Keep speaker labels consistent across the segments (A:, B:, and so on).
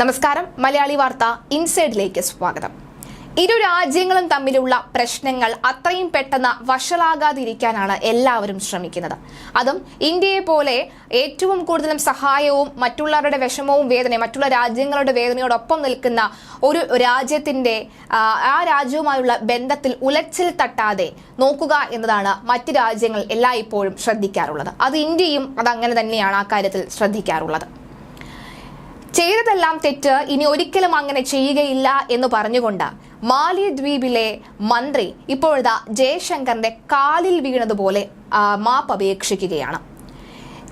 A: നമസ്കാരം. മലയാളി വാർത്ത ഇൻസൈഡിലേക്ക് സ്വാഗതം. ഇരു രാജ്യങ്ങളും തമ്മിലുള്ള പ്രശ്നങ്ങൾ അത്രയും പെട്ടെന്ന് വഷളാകാതിരിക്കാനാണ് എല്ലാവരും ശ്രമിക്കുന്നത്. അതും ഇന്ത്യയെ പോലെ ഏറ്റവും കൂടുതലും സഹായവും മറ്റുള്ളവരുടെ വിഷമവും വേദനയും മറ്റുള്ള രാജ്യങ്ങളുടെ വേദനയോടൊപ്പം നിൽക്കുന്ന ഒരു രാജ്യത്തിന്റെ ആ, ആ രാജ്യവുമായുള്ള ബന്ധത്തിൽ ഉലച്ചിൽ തട്ടാതെ നോക്കുക എന്നതാണ് മറ്റ് രാജ്യങ്ങൾ എല്ലായ്പ്പോഴും ശ്രദ്ധിക്കാറുള്ളത്. അത് ഇന്ത്യയും അതങ്ങനെ തന്നെയാണ് ആ കാര്യത്തിൽ ശ്രദ്ധിക്കാറുള്ളത്. ചെയ്തതെല്ലാം തെറ്റ് ഇനി ഒരിക്കലും അങ്ങനെ ചെയ്യുകയില്ല എന്ന് പറഞ്ഞുകൊണ്ട് മാലിദ്വീപിലെ മന്ത്രി ഇപ്പോഴത്തെ ജയശങ്കറിന്റെ കാലിൽ വീണതുപോലെ മാപ്പ് അപേക്ഷിക്കുകയാണ്.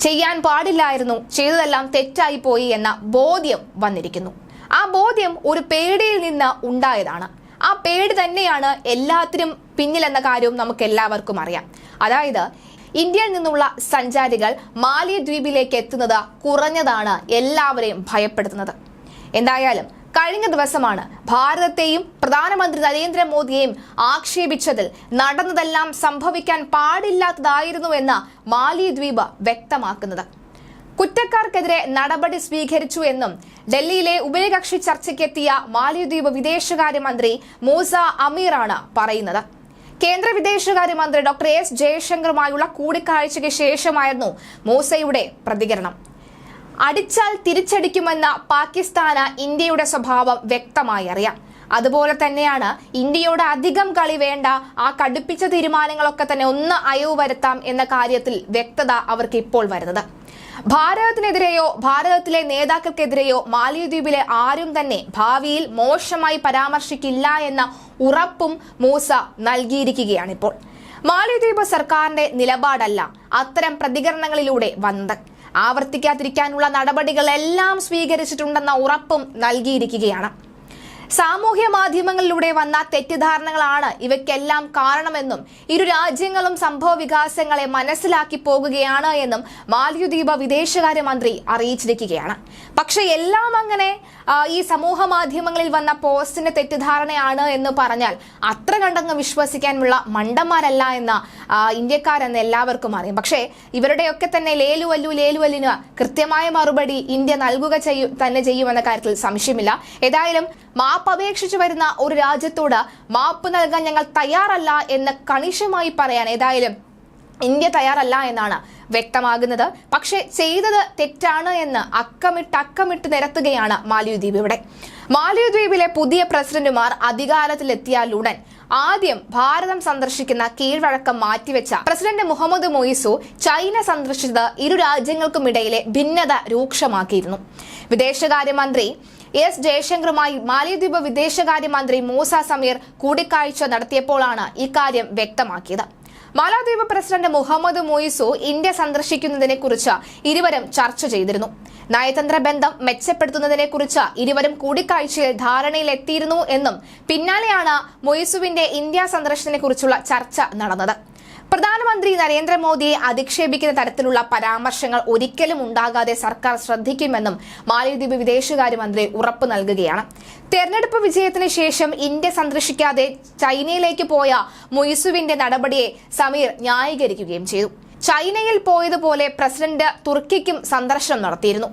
A: ചെയ്യാൻ പാടില്ലായിരുന്നു ചെയ്തതെല്ലാം തെറ്റായി പോയി എന്ന ബോധ്യം വന്നിരിക്കുന്നു. ആ ബോധ്യം ഒരു പേടിയിൽ നിന്ന് ഉണ്ടായതാണ്. ആ പേടി തന്നെയാണ് എല്ലാത്തിനും പിന്നിലെന്ന കാര്യവും നമുക്ക് എല്ലാവർക്കും അറിയാം. അതായത് ഇന്ത്യയിൽ നിന്നുള്ള സഞ്ചാരികൾ മാലിദ്വീപിലേക്ക് എത്തുന്നത് കുറഞ്ഞതാണ് എല്ലാവരെയും ഭയപ്പെടുത്തുന്നത്. എന്തായാലും കഴിഞ്ഞ ദിവസമാണ് ഭാരതത്തെയും പ്രധാനമന്ത്രി നരേന്ദ്രമോദിയെയും ആക്ഷേപിച്ചതിൽ നടന്നതെല്ലാം സംഭവിക്കാൻ പാടില്ലാത്തതായിരുന്നു എന്ന് മാലിദ്വീപ് വ്യക്തമാക്കുന്നത്. കുറ്റക്കാർക്കെതിരെ നടപടി സ്വീകരിച്ചു എന്നും ഡൽഹിയിലെ ഉഭയകക്ഷി ചർച്ചയ്ക്കെത്തിയ മാലിദ്വീപ് വിദേശകാര്യമന്ത്രി മൂസ അമീറാണ് പറയുന്നത്. കേന്ദ്ര വിദേശകാര്യമന്ത്രി ഡോക്ടർ എസ് ജയശങ്കറുമായുള്ള കൂടിക്കാഴ്ചയ്ക്ക് ശേഷമായിരുന്നു മൂസയുടെ പ്രതികരണം. അടിച്ചാൽ തിരിച്ചടിക്കുമെന്ന പാകിസ്ഥാന് ഇന്ത്യയുടെ സ്വഭാവം വ്യക്തമായി അറിയാം. അതുപോലെ തന്നെയാണ് ഇന്ത്യയോട് അധികം കളി വേണ്ട ആ കടുപ്പിച്ച തീരുമാനങ്ങളൊക്കെ തന്നെ ഒന്ന് അയവ് വരുത്താം എന്ന കാര്യത്തിൽ വ്യക്തത അവർക്ക് ഇപ്പോൾ വരുന്നത്. ഭാരതത്തിനെതിരെയോ ഭാരതത്തിലെ നേതാക്കൾക്കെതിരെയോ മാലിദ്വീപിലെ ആരും തന്നെ ഭാവിയിൽ മോശമായി പരാമർശിക്കില്ല എന്ന ഉറപ്പും മൂസ നൽകിയിരിക്കുകയാണിപ്പോൾ. മാലിദ്വീപ് സർക്കാരിന്റെ നിലപാടല്ല അത്തരം പ്രതികരണങ്ങളിലൂടെ വന്നത്. ആവർത്തിക്കാതിരിക്കാനുള്ള നടപടികളെല്ലാം സ്വീകരിച്ചിട്ടുണ്ടെന്ന ഉറപ്പും നൽകിയിരിക്കുകയാണ്. സാമൂഹ്യ മാധ്യമങ്ങളിലൂടെ വന്ന തെറ്റിദ്ധാരണകളാണ് ഇവയ്ക്കെല്ലാം കാരണമെന്നും ഇരു രാജ്യങ്ങളും സംഭവ വികാസങ്ങളെ മനസ്സിലാക്കി പോകുകയാണ് എന്നും മാലദ്വീപ് വിദേശകാര്യമന്ത്രി അറിയിച്ചിരിക്കുകയാണ്. പക്ഷെ എല്ലാം അങ്ങനെ ഈ സമൂഹ മാധ്യമങ്ങളിൽ വന്ന പോസ്റ്റിന്റെ തെറ്റിദ്ധാരണയാണ് എന്ന് പറഞ്ഞാൽ അത്ര കണ്ടങ്ങ് വിശ്വസിക്കാനുള്ള മണ്ടന്മാരല്ല എന്ന ഇന്ത്യക്കാരെന്ന് എല്ലാവർക്കും അറിയാം. പക്ഷേ ഇവരുടെയൊക്കെ തന്നെ ലേലുവല്ലു ലേലുവല്ലിന് കൃത്യമായ മറുപടി ഇന്ത്യ നൽകുക ചെയ്യും തന്നെ ചെയ്യുമെന്ന കാര്യത്തിൽ സംശയമില്ല. ഏതായാലും മാപ്പ് അപേക്ഷിച്ചു വരുന്ന ഒരു രാജ്യത്തോട് മാപ്പ് നൽകാൻ ഞങ്ങൾ തയ്യാറല്ല എന്ന് കണിശമായി പറയാൻ ഏതായാലും ഇന്ത്യ തയ്യാറല്ല എന്നാണ് വ്യക്തമാകുന്നത്. പക്ഷേ ചെയ്തത് തെറ്റാണ് എന്ന് അക്കമിട്ട് അക്കമിട്ട് നിരത്തുകയാണ് മാലിദ്വീപ് ഇവിടെ. മാലിദ്വീപിലെ പുതിയ പ്രസിഡന്റുമാർ അധികാരത്തിലെത്തിയാലുടൻ ആദ്യം ഭാരതം സന്ദർശിക്കുന്ന കീഴ്വഴക്കം മാറ്റിവെച്ച പ്രസിഡന്റ് മുഹമ്മദ് മൊയ്സു ചൈന സന്ദർശിച്ചത് ഇരു രാജ്യങ്ങൾക്കുമിടയിലെ ഭിന്നത രൂക്ഷമാക്കിയിരുന്നു. വിദേശകാര്യമന്ത്രി എസ് ജയശങ്കറുമായി മാലിദ്വീപ് വിദേശകാര്യമന്ത്രി മൂസ സമീർ കൂടിക്കാഴ്ച നടത്തിയപ്പോഴാണ് ഇക്കാര്യം വ്യക്തമാക്കിയത്. മാലദ്വീപ് പ്രസിഡന്റ് മുഹമ്മദ് മൊയ്സു ഇന്ത്യ സന്ദർശിക്കുന്നതിനെക്കുറിച്ച് ഇരുവരും ചർച്ച ചെയ്തിരുന്നു. നയതന്ത്ര ബന്ധം മെച്ചപ്പെടുത്തുന്നതിനെക്കുറിച്ച് ഇരുവരും കൂടിക്കാഴ്ചയിൽ ധാരണയിലെത്തിയിരുന്നു എന്നും പിന്നാലെയാണ് മൊയ്സുവിന്റെ ഇന്ത്യ സന്ദർശനത്തെക്കുറിച്ചുള്ള ചർച്ച നടന്നത്. പ്രധാനമന്ത്രി നരേന്ദ്രമോദിയെ അധിക്ഷേപിക്കുന്ന തരത്തിലുള്ള പരാമർശങ്ങൾ ഒരിക്കലും ഉണ്ടാകാതെ സർക്കാർ ശ്രദ്ധിക്കുമെന്നും മാലദ്വീപ് വിദേശകാര്യമന്ത്രി ഉറപ്പ് നൽകുകയാണ്. തെരഞ്ഞെടുപ്പ് വിജയത്തിന് ശേഷം ഇന്ത്യ സന്ദർശിക്കാതെ ചൈനയിലേക്ക് പോയ മൊയ്സുവിന്റെ നടപടിയെ സമീർ ന്യായീകരിക്കുകയും ചെയ്തു. ചൈനയിൽ പോയതുപോലെ പ്രസിഡന്റ് തുർക്കിക്കും സന്ദർശനം നടത്തിയിരുന്നു.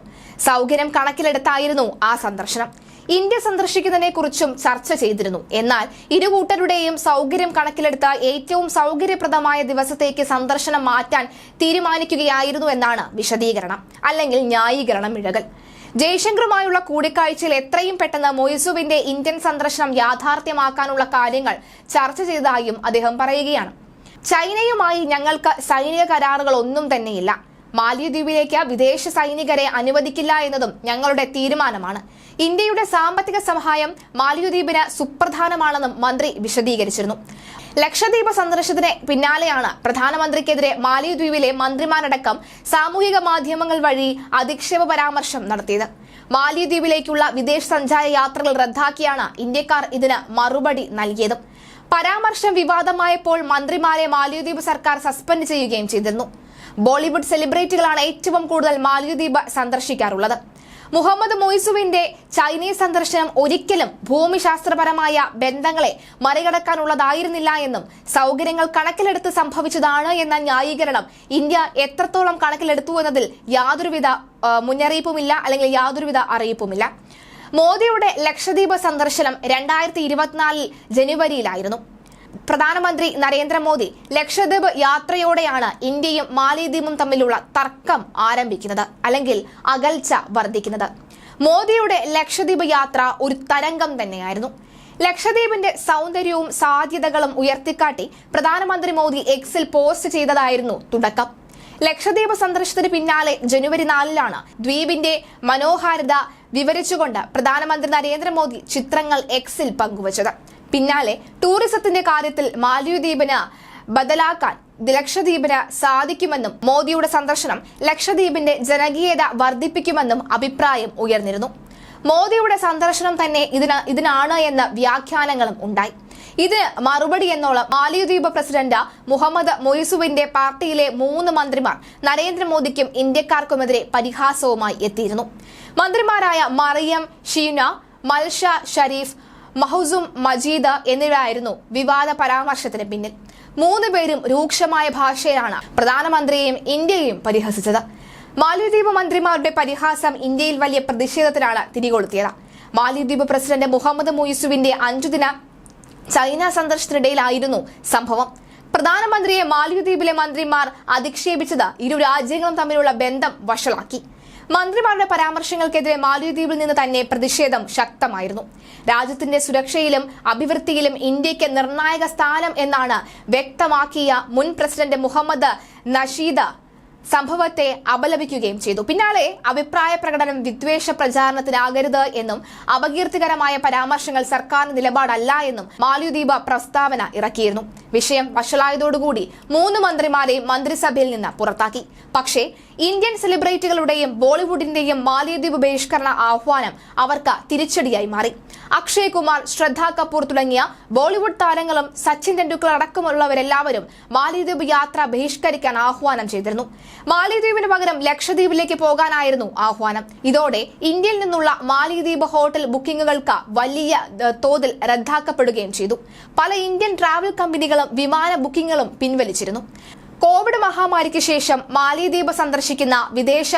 A: സൗകര്യം കണക്കിലെടുത്തായിരുന്നു ആ സന്ദർശനം. ഇന്ത്യ സന്ദർശിക്കുന്നതിനെ കുറിച്ചും ചർച്ച ചെയ്തിരുന്നു. എന്നാൽ ഇരു കൂട്ടരുടെയും സൗകര്യം കണക്കിലെടുത്ത ഏറ്റവും സൗകര്യപ്രദമായ ദിവസത്തേക്ക് സന്ദർശനം മാറ്റാൻ തീരുമാനിക്കുകയായിരുന്നു എന്നാണ് വിശദീകരണം. അല്ലെങ്കിൽ ന്യായീകരണം ഇഴകൽ ജയശങ്കറുമായുള്ള കൂടിക്കാഴ്ചയിൽ എത്രയും പെട്ടെന്ന് മൊയ്സുവിന്റെ ഇന്ത്യൻ സന്ദർശനം യാഥാർത്ഥ്യമാക്കാനുള്ള കാര്യങ്ങൾ ചർച്ച ചെയ്തതായും അദ്ദേഹം പറയുകയാണ്. ചൈനയുമായി ഞങ്ങൾക്ക് സൈനിക കരാറുകൾ ഒന്നും തന്നെയില്ല. മാലിദ്വീപിലേക്ക് വിദേശ സൈനികരെ അനുവദിക്കില്ല എന്നതും ഞങ്ങളുടെ തീരുമാനമാണ്. ഇന്ത്യയുടെ സാമ്പത്തിക സഹായം മാലിദ്വീപിന് സുപ്രധാനമാണെന്നും മന്ത്രി വിശദീകരിച്ചിരുന്നു. ലക്ഷദ്വീപ് സന്ദർശനത്തിന് പിന്നാലെയാണ് പ്രധാനമന്ത്രിക്കെതിരെ മാലിദ്വീപിലെ മന്ത്രിമാരടക്കം സാമൂഹിക മാധ്യമങ്ങൾ വഴി അധിക്ഷേപ പരാമർശം നടത്തിയത്. മാലിദ്വീപിലേക്കുള്ള വിദേശ സഞ്ചാര യാത്രകൾ റദ്ദാക്കിയാണ് ഇന്ത്യക്കാർ ഇതിന് മറുപടി നൽകിയത്. പരാമർശം വിവാദമായപ്പോൾ മന്ത്രിമാരെ മാലിദ്വീപ് സർക്കാർ സസ്പെൻഡ് ചെയ്യുകയും ചെയ്തിരുന്നു. ബോളിവുഡ് സെലിബ്രിറ്റികളാണ് ഏറ്റവും കൂടുതൽ മാലിദ്വീപ് സന്ദർശിക്കാറുള്ളത്. മുഹമ്മദ് മൊയ്സുവിന്റെ ചൈനീസ് സന്ദർശനം ഒരിക്കലും ഭൂമിശാസ്ത്രപരമായ ബന്ധങ്ങളെ മറികടക്കാനുള്ളതായിരുന്നില്ല എന്നും സൗകര്യങ്ങൾ കണക്കിലെടുത്ത് സംഭവിച്ചതാണ് എന്ന ന്യായീകരണം ഇന്ത്യ എത്രത്തോളം കണക്കിലെടുത്തു എന്നതിൽ യാതൊരുവിധ മുന്നറിയിപ്പുമില്ല അല്ലെങ്കിൽ യാതൊരുവിധ അറിയിപ്പുമില്ല. മോദിയുടെ ലക്ഷദ്വീപ് സന്ദർശനം രണ്ടായിരത്തി ഇരുപത്തിനാലിൽ ജനുവരിയിലായിരുന്നു. പ്രധാനമന്ത്രി നരേന്ദ്രമോദി ലക്ഷദ്വീപ് യാത്രയോടെയാണ് ഇന്ത്യയും മാലിദ്വീപും തമ്മിലുള്ള തർക്കം ആരംഭിക്കുന്നത് അല്ലെങ്കിൽ അകൽച്ച വർദ്ധിക്കുന്നത്. മോദിയുടെ ലക്ഷദ്വീപ് യാത്ര ഒരു തരംഗം തന്നെയായിരുന്നു. ലക്ഷദ്വീപിന്റെ സൗന്ദര്യവും സാധ്യതകളും ഉയർത്തിക്കാട്ടി പ്രധാനമന്ത്രി മോദി എക്സിൽ പോസ്റ്റ് ചെയ്തതായിരുന്നു തുടക്കം. ലക്ഷദ്വീപ് സന്ദർശനത്തിന് പിന്നാലെ ജനുവരി നാലിലാണ് ദ്വീപിന്റെ മനോഹാരിത വിവരിച്ചുകൊണ്ട് പ്രധാനമന്ത്രി നരേന്ദ്രമോദി ചിത്രങ്ങൾ എക്സിൽ പങ്കുവച്ചത്. പിന്നാലെ ടൂറിസത്തിന്റെ കാര്യത്തിൽ മാലദ്വീപിന് ബദലാക്കാൻ ലക്ഷദ്വീപിന് സാധിക്കുമെന്നും മോദിയുടെ സന്ദർശനം ലക്ഷദ്വീപിന്റെ ജനകീയത വർദ്ധിപ്പിക്കുമെന്നും അഭിപ്രായം ഉയർന്നിരുന്നു. മോദിയുടെ സന്ദർശനം തന്നെ ഇതിന് ഇതിനാണ് എന്ന വ്യാഖ്യാനങ്ങളും ഉണ്ടായി. ഇതിന് മറുപടി എന്നോളം മാലിദ്വീപ് പ്രസിഡന്റ് മുഹമ്മദ് മൊയ്സുവിന്റെ പാർട്ടിയിലെ മൂന്ന് മന്ത്രിമാർ നരേന്ദ്രമോദിക്കും ഇന്ത്യക്കാർക്കുമെതിരെ പരിഹാസവുമായി എത്തിയിരുന്നു. മന്ത്രിമാരായ മറിയം ഷീന മൽഷ ഷരീഫ് മഹുസും മജീദ എന്നിവരായിരുന്നു വിവാദ പരാമർശത്തിന് പിന്നിൽ. മൂന്ന് പേരും രൂക്ഷമായ ഭാഷയിലാണ് പ്രധാനമന്ത്രിയെയും ഇന്ത്യയെയും പരിഹസിച്ചത്. മാലിദ്വീപ് മന്ത്രിമാരുടെ പരിഹാസം ഇന്ത്യയിൽ വലിയ പ്രതിഷേധത്തിലാണ് തിരികൊളുത്തിയത്. മാലിദ്വീപ് പ്രസിഡന്റ് മുഹമ്മദ് മുയിസുവിന്റെ അഞ്ചുദിന ചൈന സന്ദർശനത്തിനിടയിലായിരുന്നു സംഭവം. പ്രധാനമന്ത്രിയെ മാലിദ്വീപിലെ മന്ത്രിമാർ അധിക്ഷേപിച്ചത് ഇരു രാജ്യങ്ങളും തമ്മിലുള്ള ബന്ധം വഷളാക്കി. മന്ത്രിമാരുടെ പരാമർശങ്ങൾക്കെതിരെ മാലിദ്വീപിൽ നിന്ന് തന്നെ പ്രതിഷേധം ശക്തമായിരുന്നു. രാജ്യത്തിന്റെ സുരക്ഷയിലും അഭിവൃദ്ധിയിലും ഇന്ത്യയ്ക്ക് നിർണായക സ്ഥാനം എന്നാണ് വ്യക്തമാക്കിയ മുൻ പ്രസിഡന്റ് മുഹമ്മദ് നഷീദ് സംഭവത്തെ അപലപിക്കുകയും ചെയ്തു. പിന്നാലെ അഭിപ്രായ പ്രകടനം വിദ്വേഷ പ്രചാരണത്തിനാകരുത് എന്നും അപകീർത്തികരമായ പരാമർശങ്ങൾ സർക്കാരിന്റെ നിലപാടല്ല എന്നും മാലിദ്വീപ് പ്രസ്താവന ഇറക്കിയിരുന്നു. വിഷയം വഷളായതോടുകൂടി മൂന്ന് മന്ത്രിമാരെ മന്ത്രിസഭയിൽ നിന്ന് പുറത്താക്കി. പക്ഷേ ഇന്ത്യൻ സെലിബ്രിറ്റികളുടെയും ബോളിവുഡിന്റെയും മാലിദ്വീപ് ബഹിഷ്കരണ ആഹ്വാനം അവർക്ക് തിരിച്ചടിയായി മാറി. അക്ഷയ് കുമാർ ശ്രദ്ധ കപൂർ തുടങ്ങിയ ബോളിവുഡ് താരങ്ങളും സച്ചിൻ ടെണ്ടുൽക്കർ അടക്കമുള്ളവരെല്ലാവരും മാലിദ്വീപ് യാത്ര ബഹിഷ്കരിക്കാൻ ആഹ്വാനം ചെയ്തിരുന്നു. മാലിദ്വീപിന് പകരം ലക്ഷദ്വീപിലേക്ക് പോകാനായിരുന്നു ആഹ്വാനം. ഇതോടെ ഇന്ത്യയിൽ നിന്നുള്ള മാലിദ്വീപ് ഹോട്ടൽ ബുക്കിംഗുകൾക്ക് വലിയ തോതിൽ റദ്ദാക്കപ്പെടുകയും ചെയ്തു. പല ഇന്ത്യൻ ട്രാവൽ കമ്പനികളും വിമാന ബുക്കിംഗുകളും പിൻവലിച്ചിരുന്നു. കോവിഡ് മഹാമാരിക്ക് ശേഷം മാലിദ്വീപ് സന്ദർശിക്കുന്ന വിദേശ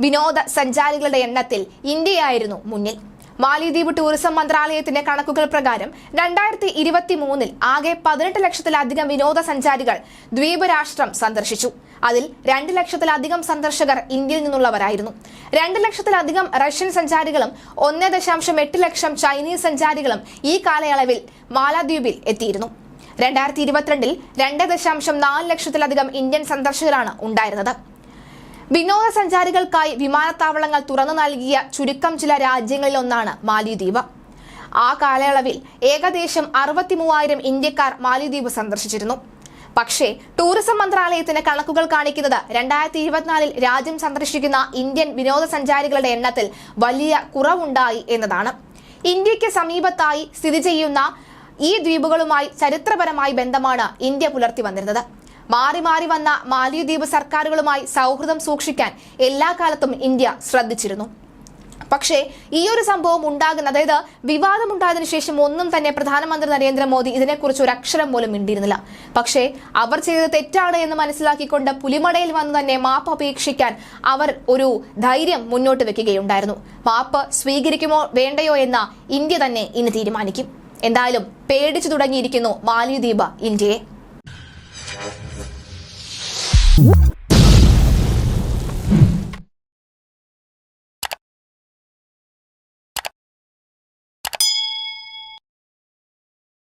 A: വിനോദ സഞ്ചാരികളുടെ എണ്ണത്തിൽ ഇന്ത്യയായിരുന്നു മുന്നിൽ. മാലിദ്വീപ് ടൂറിസം മന്ത്രാലയത്തിന്റെ കണക്കുകൾ പ്രകാരം രണ്ടായിരത്തി ഇരുപത്തി മൂന്നിൽ ആകെ പതിനെട്ട് ലക്ഷത്തിലധികം വിനോദസഞ്ചാരികൾ ദ്വീപ് രാഷ്ട്രം സന്ദർശിച്ചു. അതിൽ രണ്ട് ലക്ഷത്തിലധികം സന്ദർശകർ ഇന്ത്യയിൽ നിന്നുള്ളവരായിരുന്നു. രണ്ട് ലക്ഷത്തിലധികം റഷ്യൻ സഞ്ചാരികളും ഒന്ന് ദശാംശം എട്ട് ലക്ഷം ചൈനീസ് സഞ്ചാരികളും ഈ കാലയളവിൽ മാലദ്വീപിൽ എത്തിയിരുന്നു. രണ്ടായിരത്തി ഇരുപത്തിരണ്ടിൽ രണ്ട് ദശാംശം നാല് ലക്ഷത്തിലധികം ഇന്ത്യൻ സന്ദർശകരാണ് ഉണ്ടായിരുന്നത്. വിനോദസഞ്ചാരികൾക്കായി വിമാനത്താവളങ്ങൾ തുറന്നു നൽകിയ ചുരുക്കം ചില രാജ്യങ്ങളിലൊന്നാണ് മാലിദ്വീപ്. ആ കാലയളവിൽ ഏകദേശം അറുപത്തി മൂവായിരം ഇന്ത്യക്കാർ മാലിദ്വീപ് സന്ദർശിച്ചിരുന്നു. പക്ഷേ ടൂറിസം മന്ത്രാലയത്തിന്റെ കണക്കുകൾ കാണിക്കുന്നത് രണ്ടായിരത്തി ഇരുപത്തിനാലിൽ രാജ്യം സന്ദർശിക്കുന്ന ഇന്ത്യൻ വിനോദസഞ്ചാരികളുടെ എണ്ണത്തിൽ വലിയ കുറവുണ്ടായി എന്നതാണ്. ഇന്ത്യയ്ക്ക് സമീപത്തായി സ്ഥിതി ചെയ്യുന്ന ഈ ദ്വീപുകളുമായി ചരിത്രപരമായി ബന്ധമാണ് ഇന്ത്യ പുലർത്തി വന്നിരുന്നത്. മാറി മാറി വന്ന മാലിദ്വീപ് സർക്കാരുകളുമായി സൗഹൃദം സൂക്ഷിക്കാൻ എല്ലാ കാലത്തും ഇന്ത്യ ശ്രദ്ധിച്ചിരുന്നു. പക്ഷേ ഈ ഒരു സംഭവം ഉണ്ടാകുന്ന അതായത് വിവാദമുണ്ടായതിനു ശേഷം ഒന്നും തന്നെ പ്രധാനമന്ത്രി നരേന്ദ്രമോദി ഇതിനെക്കുറിച്ച് ഒരു അക്ഷരം പോലും മിണ്ടിയിരുന്നില്ല. പക്ഷേ അവർ ചെയ്തത് തെറ്റാണ് എന്ന് മനസ്സിലാക്കിക്കൊണ്ട് പുലിമടയിൽ വന്ന് തന്നെ മാപ്പ് അപേക്ഷിക്കാൻ അവർ ഒരു ധൈര്യം മുന്നോട്ട് വെക്കുകയുണ്ടായിരുന്നു. മാപ്പ് സ്വീകരിക്കുമോ വേണ്ടയോ എന്ന ഇന്ത്യ തന്നെ ഇനി തീരുമാനിക്കും. എന്തായാലും പേടിച്ചു തുടങ്ങിയിരിക്കുന്നു മാലിദ്വീപ് ഇന്ത്യയെ. Woo!